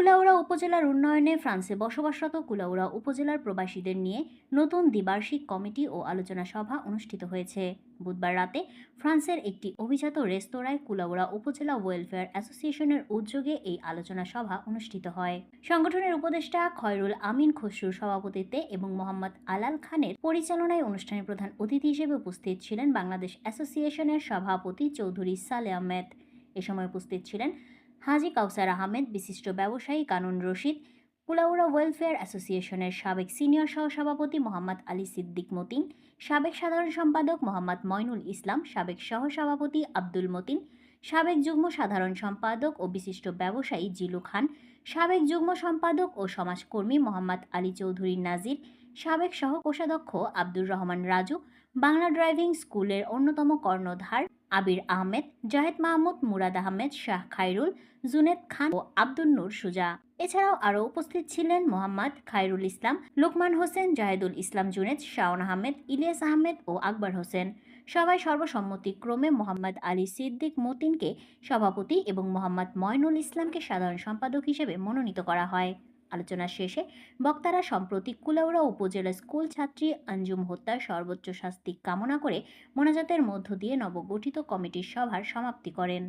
কুলাউড়া উপজেলার উন্নয়নে ফ্রান্সে বসবাসরত কুলাউড়া উপজেলার প্রবাসীদের নিয়ে নতুন দ্বিবার্ষিক কমিটি ও আলোচনা সভা অনুষ্ঠিত হয়েছে। বুধবার রাতে ফ্রান্সের একটি অভিজাত রেস্তোরাঁয় কুলাউড়া উপজেলা ওয়েলফেয়ার অ্যাসোসিয়েশনের উদ্যোগে এই আলোচনা সভা অনুষ্ঠিত হয়। সংগঠনের উপদেষ্টা খয়রুল আমিন খসরুর সভাপতিত্বে এবং মোহাম্মদ আলাল খানের পরিচালনায় অনুষ্ঠানে প্রধান অতিথি হিসেবে উপস্থিত ছিলেন বাংলাদেশ অ্যাসোসিয়েশনের সভাপতি চৌধুরী সালে আহমেদ। এ সময় উপস্থিত ছিলেন হাজি কাউসার আহমেদ, বিশিষ্ট ব্যবসায়ী কানুন রশিদ কুলাউড়া ওয়েলফেয়ার অ্যাসোসিয়েশনের সাবেক সিনিয়র সহসভাপতি মোহাম্মদ আলী সিদ্দিক মতিন, সাবেক সাধারণ সম্পাদক মোহাম্মদ ময়নুল ইসলাম, সাবেক সহসভাপতি আব্দুল মতিন, সাবেক যুগ্ম সাধারণ সম্পাদক ও বিশিষ্ট ব্যবসায়ী জিলু খান, সাবেক যুগ্ম সম্পাদক ও সমাজকর্মী মোহাম্মদ আলী চৌধুরী নাজির সাবেক সহ কোষাধ্যক্ষ আব্দুর রহমান রাজু, বাংলা ড্রাইভিং স্কুলের অন্যতম কর্ণধার আবির আহমেদ, জাহেদ মাহমুদ, মুরাদ আহমেদ, শাহ খাইরুল জুনেদ খান ও আব্দুল নূর সুজা। এছাড়াও আরও উপস্থিত ছিলেন মোহাম্মদ খায়রুল ইসলাম, লোকমান হোসেন, জাহেদুল ইসলাম জুনেদ, শাওন আহমেদ, ইলিয়াস আহমেদ ও আকবর হোসেন। সবাই সর্বসম্মতিক্রমে মোহাম্মদ আলী সিদ্দিক মতিনকে সভাপতি এবং মোহাম্মদ ময়নুল ইসলামকে সাধারণ সম্পাদক হিসেবে মনোনীত করা হয়। আলোচনা শেষে বক্তারা সম্প্রতি কুলাউড়া উপজেলা স্কুল ছাত্রী আঞ্জুম হত্যার সর্বোচ্চ শাস্তি কামনা করে মোনাজাতের মধ্য দিয়ে নবগঠিত কমিটির সভার সমাপ্তি করেন।